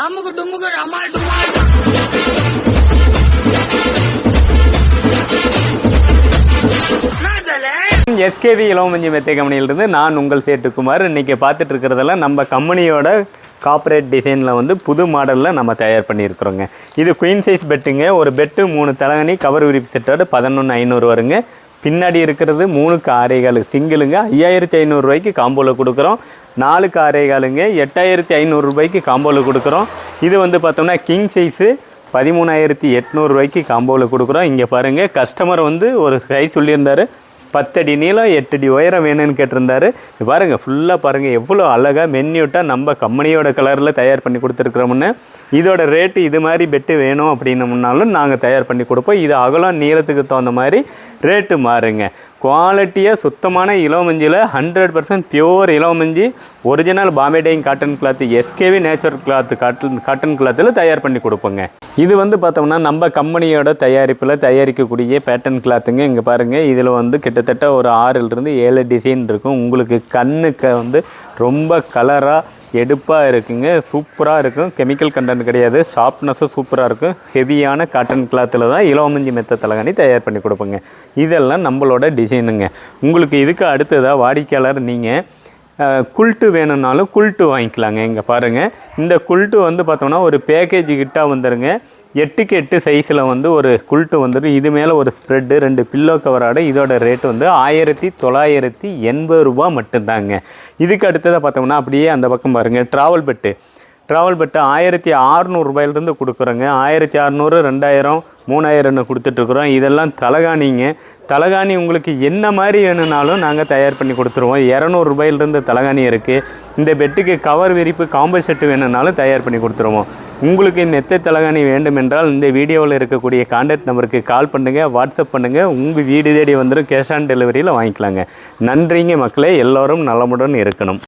அம்முக்கு டும்முக்கு அம்மாள் டுமாள் SKV இளவமஞ்சி மெத்தை கம்பெனியிலிருந்து நான் உங்கள் சேட்டுக்குமார். இன்றைக்கி பார்த்துட்டு இருக்கிறதெல்லாம் நம்ம கம்பெனியோட கார்ப்பரேட் டிசைனில் வந்து புது மாடலில் நம்ம தயார் பண்ணியிருக்கிறோங்க. இது குயின் சைஸ் பெட்டுங்க ஒரு பெட்டு மூணு தலகணி கவர் விரிப்பு செட்டோட பதினொன்று ஐநூறு வருங்க. பின்னாடி இருக்கிறது மூணுக்கு காரைகள். சிங்கிளுங்க ஐயாயிரத்தி ஐநூறுரூவாய்க்கு காம்போவில் கொடுக்குறோம். நாலுக்கு காரைகளுங்க எட்டாயிரத்தி ஐநூறுரூபாய்க்கு காம்போவில் கொடுக்குறோம். இது வந்து பார்த்தோம்னா கிங் சைஸு பதிமூணாயிரத்தி எட்நூறுரூவாய்க்கு காம்போவில் கொடுக்குறோம். இங்கே பாருங்கள் கஸ்டமர் வந்து ஒரு கை சொல்லியிருந்தாரு. பத்தடி நீளம் எட்டடி உயரம் வேணும்னு கேட்டிருந்தாரு. பாருங்கள் ஃபுல்லாக பாருங்கள் எவ்வளோ அழகாக மென்யூட்டாக நம்ம கம்பெனியோட கலரில் தயார் பண்ணி கொடுத்துருக்குறோம்னு இதோட ரேட்டு இது மாதிரி பெட்டு வேணும் அப்படின்னமுன்னாலும் நாங்கள் தயார் பண்ணி கொடுப்போம். இது அகலம் நீளத்துக்கு தகுந்த மாதிரி ரேட்டு மாறுங்க. குவாலிட்டியாக சுத்தமான இளவமஞ்சியில் hundred percent pure இளவமஞ்சி original Bombay dyeing cotton cloth S K V natural cloth cotton cotton கிளாத்தில் தயார் பண்ணி கொடுப்போங்க. இது வந்து பார்த்தோம்னா நம்ம கம்பெனியோட தயாரிப்பில் தயாரிக்கக்கூடிய பேட்டர்ன் கிளாத்துங்க இங்கே பாருங்கள் இதில் வந்து கிட்டத்தட்ட ஒரு ஆறுலேருந்து ஏழு டிசைன் இருக்கும். உங்களுக்கு கண்ணுக்கு வந்து ரொம்ப கலராக எடுப்பாக இருக்குங்க சூப்பராக இருக்கும். கெமிக்கல் கண்டென்ட் கிடையாது. ஷார்ப்னஸும் சூப்பராக இருக்கும். ஹெவியான காட்டன் கிளாத்தில் தான் இளவமஞ்சி மெத்த தலகாணி தயார் பண்ணி கொடுப்போங்க. இதெல்லாம் நம்மளோட டிசைனுங்க உங்களுக்கு இதுக்கு அடுத்ததாக வாடிக்கையாளர் நீங்கள் குல்ட்டு வேணும்னாலும் குல்ட்டு வாங்கிக்கலாங்க. இங்கே பாருங்கள் இந்த குல்ட்டு வந்து பார்த்தோம்னா ஒரு பேக்கேஜ் கிட்டாக வந்துருங்க. எட்டுக்கு எட்டு சைஸில் வந்து ஒரு குல்ட்டு வந்துடும் இது மேலே ஒரு ஸ்ப்ரெட்டு ரெண்டு பில்லோ கவரோட இதோட ரேட் வந்து ஆயிரத்தி தொள்ளாயிரத்தி எண்பது ரூபா மட்டும்தாங்க. இதுக்கு அடுத்ததாக பார்த்தோம்னா அப்படியே அந்த பக்கம் பாருங்கள் ட்ராவல் பெட்டு ட்ராவல் பெட்டு ஆயிரத்தி ஆறுநூறுபாயிலிருந்து கொடுக்குறோங்க. ஆயிரத்தி அறநூறு ரெண்டாயிரம் மூணாயிரம்னு கொடுத்துட்ருக்குறோம் இதெல்லாம் தலகாணிங்க. தலகாணி உங்களுக்கு என்ன மாதிரி வேணும்னாலும் நாங்கள் தயார் பண்ணி கொடுத்துருவோம். இரநூறுபாயிலிருந்து தலகாணி இருக்குது இந்த பெட்டுக்கு கவர் விரிப்பு காம்போ செட்டு வேணும்னாலும் தயார் பண்ணி கொடுத்துருவோம். உங்களுக்கு மெத்தை தலகாணி வேண்டுமென்றால் இந்த வீடியோவில் இருக்கக்கூடிய கான்டாக்ட் நம்பருக்கு கால் பண்ணுங்கள் வாட்ஸ்அப் பண்ணுங்கள் உங்கள் வீடு தேடி வந்துடும் கேஷ் ஆன் டெலிவரியில் வாங்கிக்கலாங்க. நன்றிங்க மக்களே. எல்லோரும் நலமுடன் இருக்கணும்.